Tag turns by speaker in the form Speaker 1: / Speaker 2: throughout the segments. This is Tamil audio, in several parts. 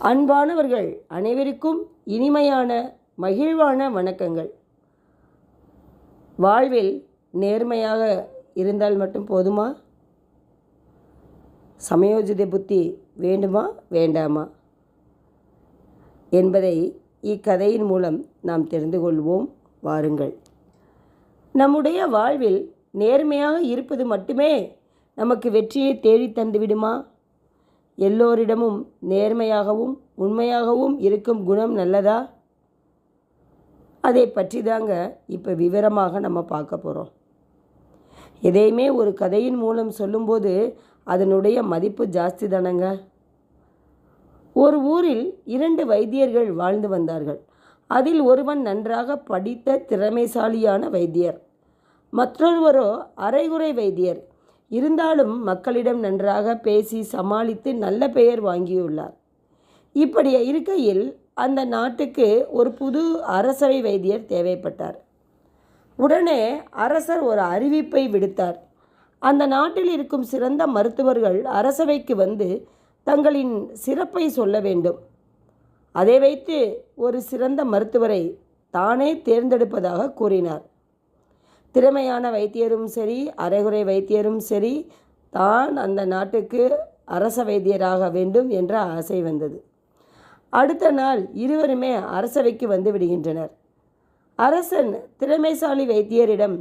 Speaker 1: அன்பானவர்கள் அனைவருக்கும் இனிமையான மகிழ்வான வணக்கங்கள். வாழ்வில் நேர்மையாக இருந்தால் மட்டும் போதுமா? சமயோஜித புத்தி வேண்டுமா வேண்டாமா? என்பதை இக்கதையின் மூலம் நாம் தெரிந்து கொள்வோம். வாருங்கள். நம்முடைய வாழ்வில் நேர்மையாக இருப்பது மட்டுமே நமக்கு வெற்றியை தேடித் தந்துவிடுமா? எல்லோரிடமும் நேர்மையாகவும் உண்மையாகவும் இருக்கும் குணம் நல்லதா? அதை பற்றி தாங்க இப்போ விவரமாக நம்ம பார்க்க போகிறோம் எதையுமே ஒரு கதையின் மூலம் சொல்லும்போது அதனுடைய மதிப்பு ஜாஸ்தி தானங்க? ஒரு ஊரில் இரண்டு வைத்தியர்கள் வாழ்ந்து வந்தார்கள். அதில் ஒருவன் நன்றாக படித்த திறமைசாலியான வைத்தியர் மற்றொருவரோ அரைகுறை வைத்தியர். இருந்தாலும் மக்களிடம் நன்றாக பேசி சமாளித்து நல்ல பெயர் வாங்கியுள்ளார். இப்படி இருக்கையில் அந்த நாட்டுக்கு ஒரு புது அரசவை வைத்தியர் தேவைப்பட்டார். உடனே அரசர் ஒரு அறிவிப்பை விடுத்தார். அந்த நாட்டில் இருக்கும் சிறந்த மருத்துவர்கள் அரசவைக்கு வந்து தங்களின் சிறப்பை சொல்ல வேண்டும். அதை வைத்து ஒரு சிறந்த மருத்துவரை தானே தேர்ந்தெடுப்பதாக கூறினார். திறமையான வைத்தியரும் சரி அரைகுறை வைத்தியரும் சரி தான் அந்த நாட்டுக்கு அரச வைத்தியராக வேண்டும் என்ற ஆசை வந்தது. அடுத்த நாள் இருவருமே அரசவைக்கு வந்து விடுகின்றனர். அரசன் திறமைசாலி வைத்தியரிடம்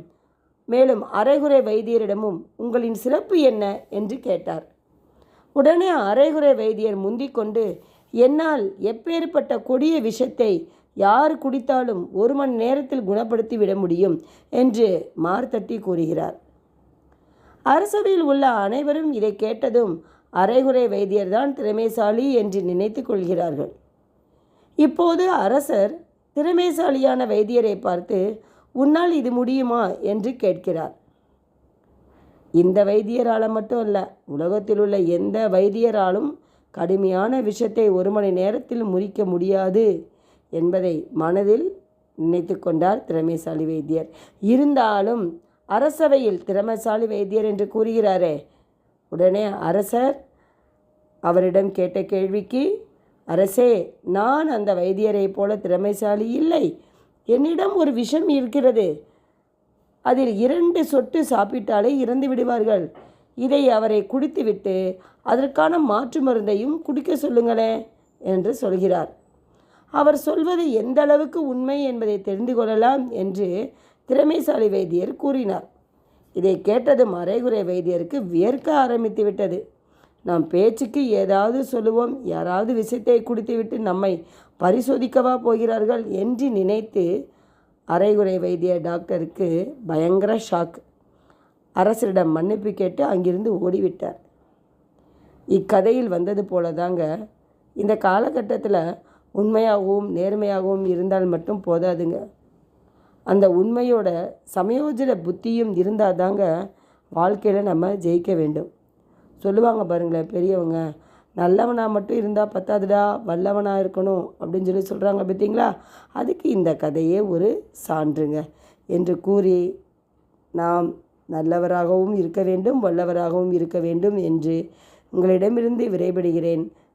Speaker 1: மேலும் அரைகுறை வைத்தியரிடமும் உங்களின் சிறப்பு என்ன? என்று கேட்டார். உடனே அரைகுறை வைத்தியர் முந்திக்கொண்டு என்னால் எப்பேற்பட்ட கொடிய விஷத்தை யார் குடித்தாலும் ஒரு மணி நேரத்தில் குணப்படுத்தி விட முடியும் என்று மார்த்தட்டி கூறுகிறார். அரசவையில் உள்ள அனைவரும் இதை கேட்டதும் அரைகுறை வைத்தியர்தான் திறமைசாலி என்று நினைத்து கொள்கிறார்கள். இப்போது அரசர் திறமைசாலியான வைத்தியரை பார்த்து உன்னால் இது முடியுமா? என்று கேட்கிறார். இந்த வைத்தியரால் மட்டும் அல்ல உலகத்தில் உள்ள எந்த வைத்தியராலும் கடுமையான விஷயத்தை ஒரு மணி நேரத்தில் முறிக்க முடியாது என்பதை மனதில் நினைத்து கொண்டார் திறமைசாலி வைத்தியர். இருந்தாலும் அரசவையில் திறமைசாலி வைத்தியர் என்று கூறுகிறாரே உடனே அரசர் அவரிடம் கேட்ட கேள்விக்கு அரசே நான் அந்த வைத்தியரைப் போல திறமைசாலி இல்லை. என்னிடம் ஒரு விஷம் இருக்கிறது. அதில் இரண்டு சொட்டு சாப்பிட்டாலே இறந்து விடுவார்கள். இதை அவரை குடித்துவிட்டு அதற்கான மாற்று மருந்தையும் குடிக்க சொல்லுங்களே என்று சொல்கிறார். அவர் சொல்வது எந்த அளவுக்கு உண்மை என்பதை தெரிந்து கொள்ளலாம் என்று திறமைசாலி வைத்தியர் கூறினார். இதை கேட்டதும் அரைகுறை வைத்தியருக்கு வியர்க்க ஆரம்பித்து விட்டது. நாம் பேச்சுக்கு ஏதாவது சொல்லுவோம் யாராவது விஷயத்தை குடித்துவிட்டு நம்மை பரிசோதிக்கவா போகிறார்கள் என்று நினைத்து அரைகுறை வைத்திய டாக்டருக்கு பயங்கர ஷாக். அரசரிடம் மன்னிப்பு கேட்டு அங்கிருந்து ஓடிவிட்டார். இக்கதையில் வந்தது போல தாங்க இந்த காலகட்டத்தில் உண்மையாகவும் நேர்மையாகவும் இருந்தால் மட்டும் போதாதுங்க. அந்த உண்மையோட சமயோஜித புத்தியும் இருந்தால் தாங்க வாழ்க்கையில் நம்ம ஜெயிக்க வேண்டும். சொல்லுவாங்க பாருங்களேன் பெரியவங்க நல்லவனாக மட்டும் இருந்தால் பத்தாதுடா வல்லவனாக இருக்கணும் அப்படின்னு சொல்லி சொல்கிறாங்க பார்த்தீங்களா? அதுக்கு இந்த கதையே ஒரு சான்றுங்க என்று கூறி நாம் நல்லவராகவும் இருக்க வேண்டும் வல்லவராகவும் இருக்க வேண்டும் என்று உங்களிடமிருந்து விரைபடுகிறேன்